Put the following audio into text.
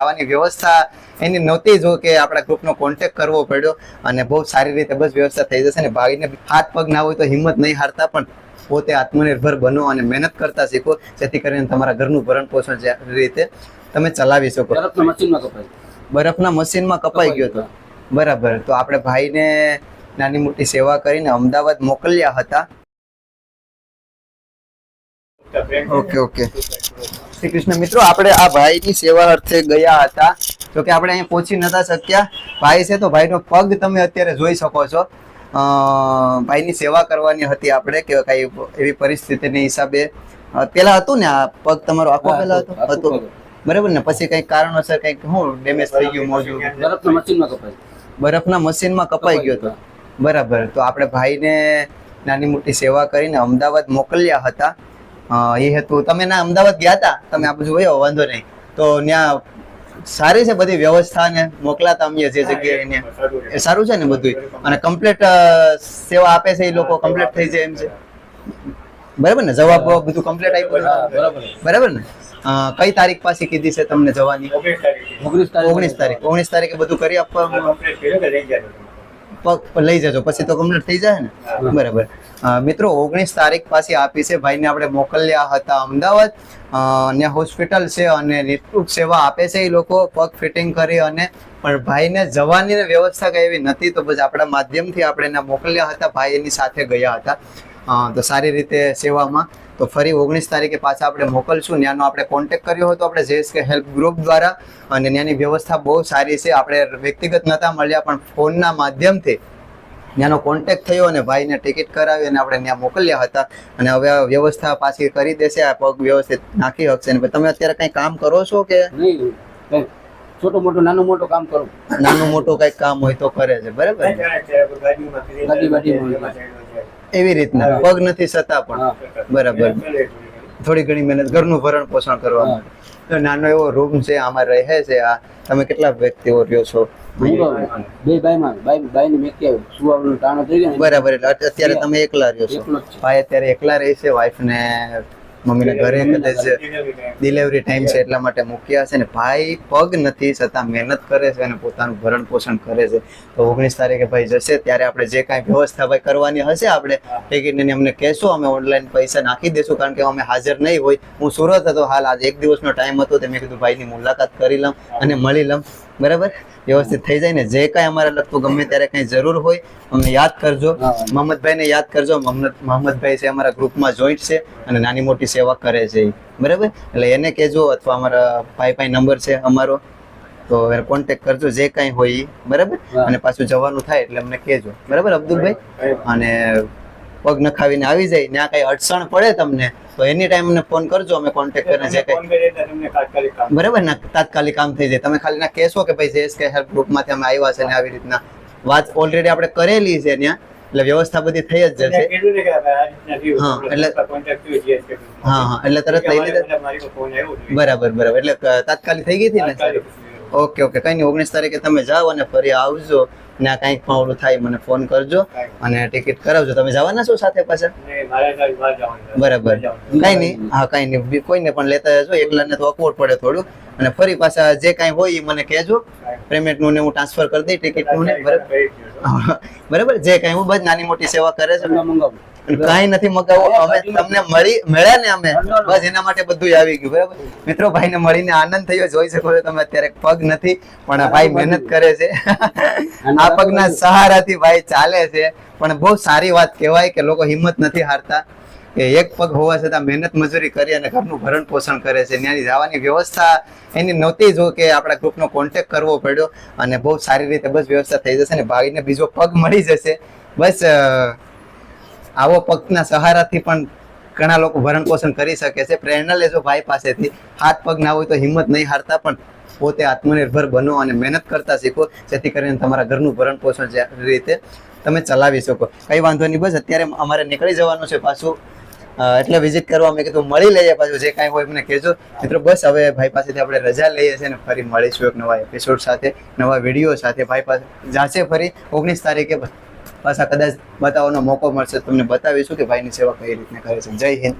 આવવાની વ્યવસ્થા એની નહોતી જો કે આપણા ગ્રુપનો કોન્ટેક્ટ કરવો પડ્યો અને બહુ સારી રીતે બસ વ્યવસ્થા થઈ જશે ને ભાઈને હાથ પગ ના હોય તો હિંમત નહીં હારતા પણ પોતે આત્મનિર્ભર બનો અને મહેનત કરતા શીખો. જેથી કરીને તમારા ઘરનું ભરણ પોષણ જે રીતે તમે ચલાવી શકો. બરફના મશીનમાં કપાઈ. ગયો હતો બરાબર. તો આપણે ભાઈને નાની મોટી સેવા કરીને અમદાવાદ મોકલ્યા હતા. Okay okay. શ્રી કૃષ્ણ મિત્રો આપણે આ ભાઈની સેવા અર્થે ગયા હતા. જો કે આપણે અહીંયા પહોંચી નતા શક્યા. ભાઈ છે તો ભાઈનો પગ તમે અત્યારે જોઈ શકો છો. ભાઈની સેવા કરવાની હતી આપણે કે કઈ એવી પરિસ્થિતિની હિસાબે. પેલા હતું ને આ પગ તમારો આખો પેલા હતો. હતો? બરાબર ને? પછી કઈ કારણોસર કંઈક શું ડેમેજ થઈ ગયું મોજું? બરફના મશીનમાં કપાઈ. બરફના મશીનમાં કપાઈ ગયો હતો. બરાબર. તો આપણે ભાઈને નાની મોટી સેવા કરીને અમદાવાદ મોકલ્યા હતા. એ હેતુ. તમે ના અમદાવાદ ગયા હતા તમે આ બધું વયો વાંધો નહીં. તો ત્યાં સારી છે બધી વ્યવસ્થા ને મોકલાતા અમે જે જગ્યાએ એ સારું છે. ને બધું અને કમ્પ્લીટ સેવા આપે છે એ લોકો કમ્પ્લીટ થઈ જાય એમ છે. બરાબર ને? જવાબ બધું કમ્પ્લીટ આપ્યું બરાબર. ને? કઈ તારીખ પાછી કીધી છે તમને જવાની? ઓગણીસ તારીખ. ઓગણીસ તારીખ. ઓગણીસ તારીખે બધું કરી આપવામાં પગ લઈ જજો પછી તો કમ્પ્લીટ થઈ જાય ને? બરાબર. મિત્રો ઓગણીસ તારીખ પાછી આપી છે. ભાઈને આપણે મોકલ્યા હતા અમદાવાદ. અને હોસ્પિટલ છે અને નિતૃપ સેવા આપે છે એ લોકો પગ ફિટિંગ કરી અને પણ ભાઈને જવાની વ્યવસ્થા કઈ એવી નથી તો પછી આપણા માધ્યમથી આપણે એને મોકલ્યા હતા. ભાઈ એની સાથે ગયા હતા. તો સારી રીતે સેવામાં. તો ફરી ઓગણીસ તારીખે પાછા આપણે મોકલશું. ત્યાંનો આપણે કોન્ટેક કર્યો હતો આપણે જેએસકે હેલ્પ ગ્રુપ દ્વારા. અને ત્યાંની વ્યવસ્થા બહુ સારી છે. આપણે વ્યક્તિગત નહોતા મળ્યા, પણ ફોનના માધ્યમથી ત્યાંનો કોન્ટેક થયો અને ભાઈને ટિકિટ કરાવી અને આપણે ત્યાં મોકલ્યા હતા. અને હવે વ્યવસ્થા પાછી કરી દેશે. આ પગ વ્યવસ્થિત નાખી શકશે તમે અત્યારે કંઈ કામ કરો છો કે? નહીં છોટું મોટું નાનું મોટું કામ કરું. નાનું મોટું કઈ કામ હોય તો કરે છે બરાબર એવી રીતના પગ નથી છતાં પણ. બરાબર. થોડી ઘણી મહેનત ઘરનું ભરણ પોષણ કરવા. તો નાનો એવો રૂમ છે આમાં રહે છે આ. તમે કેટલા વ્યક્તિઓ રહ્યો છો? બે ભાઈ બે ભાઈ ભાઈ ને મેં કહ્યું સુવાનું ટાણો થઈ ગયો બરાબર એટલે અત- અત્યારે તમે એકલા રહ્યો છે. ભાઈ અત્યારે એકલા રહે છે વાઈફ ને મમ્મીને ઘરે કદાચ ડિલિવરી ટાઈમ છે. એટલા માટે મૂક્યા છે ને ભાઈ પગ નથી છતાં મહેનત કરે છે અને પોતાનું ભરણ પોષણ કરે છે. તો ઓગણીસ તારીખે ભાઈ જશે ત્યારે આપણે જે કાંઈ વ્યવસ્થા ભાઈ કરવાની હશે આપણે ટિકિટની અમને કહેશું અમે ઓનલાઈન પૈસા નાખી દઈશું કારણ કે અમે હાજર નહીં હોય. હું સુરત હતો હાલ આજે એક દિવસનો ટાઈમ હતો તે મેં કીધું ભાઈની મુલાકાત કરી લઉં અને મળી લઉં. બરાબર? વ્યવસ્થિત થઈ જાય ને. જે કાંઈ અમારે લગતું ગમે ત્યારે કંઈ જરૂર હોય અમને યાદ કરજો. મોહમ્મદભાઈને યાદ કરજો. મોહમ્મદ મોહમ્મદભાઈ છે અમારા ગ્રુપમાં જોઈન્ટ છે અને નાની મોટી સેવા કરે છે. બરાબર? એટલે એને કહેજો અથવા અમારા ભાઈ ભાઈ નંબર છે અમારો. તો કોન્ટેક્ટ કરજો જે કાંઈ હોય. બરાબર? અને પાછું જવાનું થાય એટલે અમને કહેજો. બરાબર અબ્દુલભાઈ? અને પગ નખાવીને આવી જાય ત્યાં કઈ અડચણ પડે તમને તો એની ટાઈમ અમને ફોન કરજો અમે કોન્ટેક્ટ કરીને જે કઈ બરાબર ને? તાત્કાલિક કામ થઈ જાય. તમે ખાલી ના કહેશો કે ભાઈ જેએસકે હેલ્પ ગ્રુપમાંથી અમે આવ્યા છે ને આવી રીતના. વાત ઓલરેડી આપણે કરેલી છે ત્યાં એટલે વ્યવસ્થા બધી થઈ જ જશે. હા, એટલે- હા હા એટલે તરત લઈ લીધા બરાબર બરાબર. એટલે તાત્કાલિક થઈ ગઈ હતી ને? Okay okay. કઈ નહીં ઓગણીસ તારીખે તમે જાઓ અને ફરી આવજો. ને આ કંઈક પણ ઓલું થાય મને ફોન કરજો અને ટિકિટ કરાવજો. તમે જવાના છો સાથે પાછા? બરાબર. કઈ નહીં. હા કઈ નહીં. કોઈને પણ લેતા જજો. એકલાને તો અકવડ પડે થોડું. અને ફરી પાછા જે કાંઈ હોય એ મને કહેજો. પેમેન્ટનું ને હું ટ્રાન્સફર કરી દઈ ટિકિટનું. ને બરાબર બરાબર? જે કાંઈ હું બધી નાની મોટી સેવા કરે છે. મંગાવું. કાંઈ નથી મગાવું. અમે તમને મળી મળ્યા ને અમે. બસ એના માટે બધું આવી ગયું બરાબર? મિત્રો ભાઈને મળીને આનંદ થયો. જોઈ શકો છો તમે અત્યારે પગ નથી પણ ભાઈ મહેનત કરે છે. આ પગના સહારાથી ભાઈ ચાલે છે. પણ બહુ સારી વાત કહેવાય કે લોકો હિંમત નથી હારતા. કે એક પગ હોવા છતાં મહેનત મજૂરી કરી અને ઘરનું ભરણ પોષણ કરે છે. ત્યાંની જવાની વ્યવસ્થા એની નહોતી જો કે આપણા ગ્રુપનો કોન્ટેક્ટ કરવો પડ્યો અને બહુ સારી રીતે બસ વ્યવસ્થા થઈ જશે ને ભાઈને બીજો પગ મળી જશે. બસ આવો પગના સહારાથી પણ ઘણા લોકો ભરણ પોષણ કરી શકે છે. પ્રેરણા લેજો ભાઈ પાસેથી. હાથ પગ ના હોય તો હિંમત નહીં હારતા, પણ પોતે આત્મનિર્ભર બનો અને મહેનત કરતા શીખો. જેથી કરીને તમારા ઘરનું ભરણ પોષણ જે રીતે તમે ચલાવી શકો. કઈ વાંધો નહીં, બસ અત્યારે અમારે નીકળી જવાનું છે પાછું. એટલે વિઝિટ કરવા મેં કીધું મળી લઈએ પાછું, જે કાંઈ હોય મને કહેજો. મિત્રો, બસ હવે ભાઈ પાસેથી આપણે રજા લઈએ છીએ અને ફરી મળીશું એક નવા એપિસોડ સાથે, નવા વીડિયો સાથે. ભાઈ પાસે જાશે ફરી ઓગણીસ તારીખે પાછા કદાચ બતાવવાનો મોકો મળશે તમને બતાવીશું કે ભાઈની સેવા કઈ રીતને કરે છે જય હિન્દ.